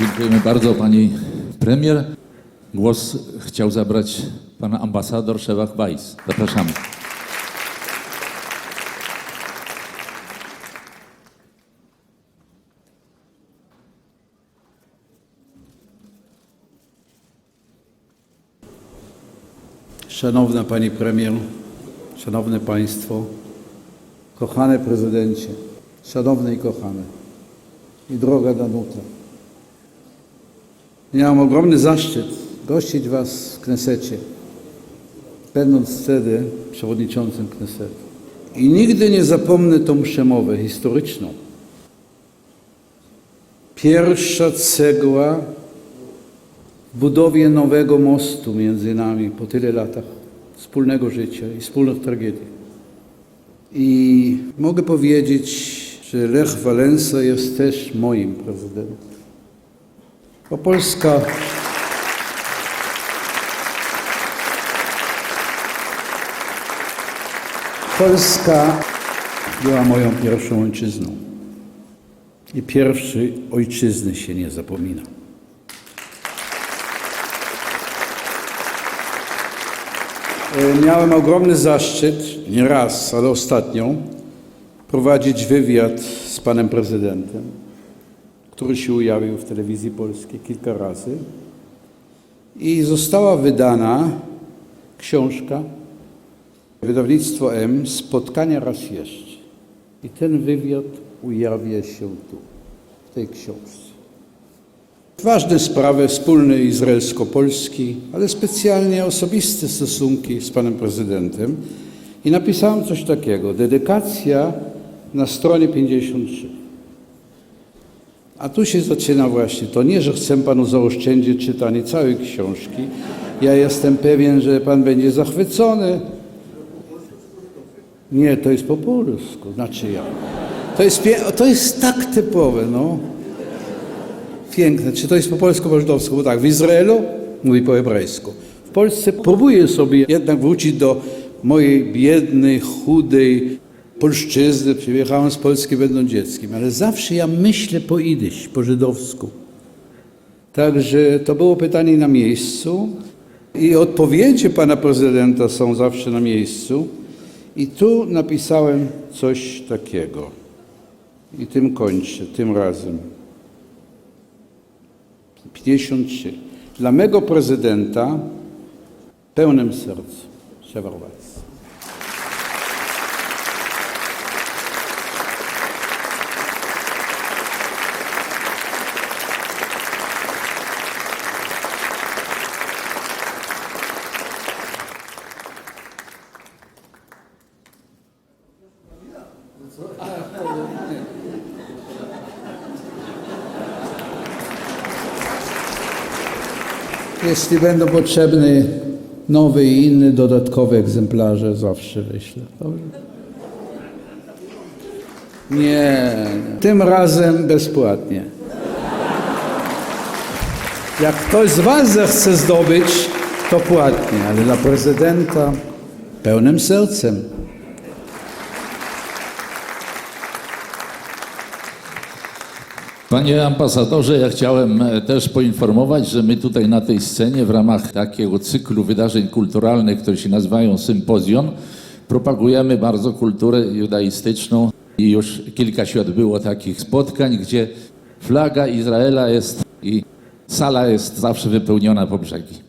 Dziękujemy bardzo pani premier. Głos chciał zabrać pan ambasador Szewach Bajs. Zapraszamy. Szanowna Pani Premier, Szanowne Państwo, kochany prezydencie, szanowne i kochane i droga Danuta. Miałem ogromny zaszczyt gościć Was w Knesecie, będąc wtedy przewodniczącym Knesetu. I nigdy nie zapomnę tą przemowę historyczną. Pierwsza cegła w budowie nowego mostu między nami po tyle latach wspólnego życia i wspólnych tragedii. I mogę powiedzieć, że Lech Wałęsa jest też moim prezydentem. Bo Polska Polska była moją pierwszą ojczyzną. I pierwszy ojczyzny się nie zapomina. E, Miałem ogromny zaszczyt, nie raz, ale ostatnio, prowadzić wywiad z panem prezydentem, który się ujawnił w telewizji polskiej kilka razy. I została wydana książka, wydawnictwo M, Spotkania raz jeszcze. I ten wywiad ujawia się tu, w tej książce. Ważne sprawy wspólny izraelsko-polski, ale specjalnie osobiste stosunki z panem prezydentem. I napisałem coś takiego, dedykacja na stronie 53. A tu się zaczyna właśnie to nie, że chcę panu zaoszczędzić czytanie całej książki. Ja jestem pewien, że pan będzie zachwycony. Nie, to jest po polsku, znaczy ja. To jest, to jest tak typowe, no. Piękne. Czy to jest po polsku, po żydowsku? Bo tak, w Izraelu mówi po hebrajsku. W Polsce próbuję sobie jednak wrócić do mojej biednej, chudej polszczyzny. Przyjechałem z Polski będąc dzieckiem, ale zawsze ja myślę po idyś, po żydowsku. Także to było pytanie na miejscu i odpowiedzi pana prezydenta są zawsze na miejscu. I tu napisałem coś takiego. I tym kończę, tym razem. 53. Dla mego prezydenta pełnym serc Szewarwajs. Jeśli będą potrzebne nowe i inne dodatkowe egzemplarze, zawsze wyślę. Dobrze? Nie, tym razem bezpłatnie. Jak ktoś z Was zechce zdobyć, to płatnie, ale dla prezydenta pełnym sercem. Panie ambasadorze, ja chciałem e, też poinformować, że my tutaj na tej scenie w ramach takiego cyklu wydarzeń kulturalnych, które się nazywają Sympozjon, propagujemy bardzo kulturę judaistyczną i już kilka się odbyło takich spotkań, gdzie flaga Izraela jest i sala jest zawsze wypełniona po brzegi.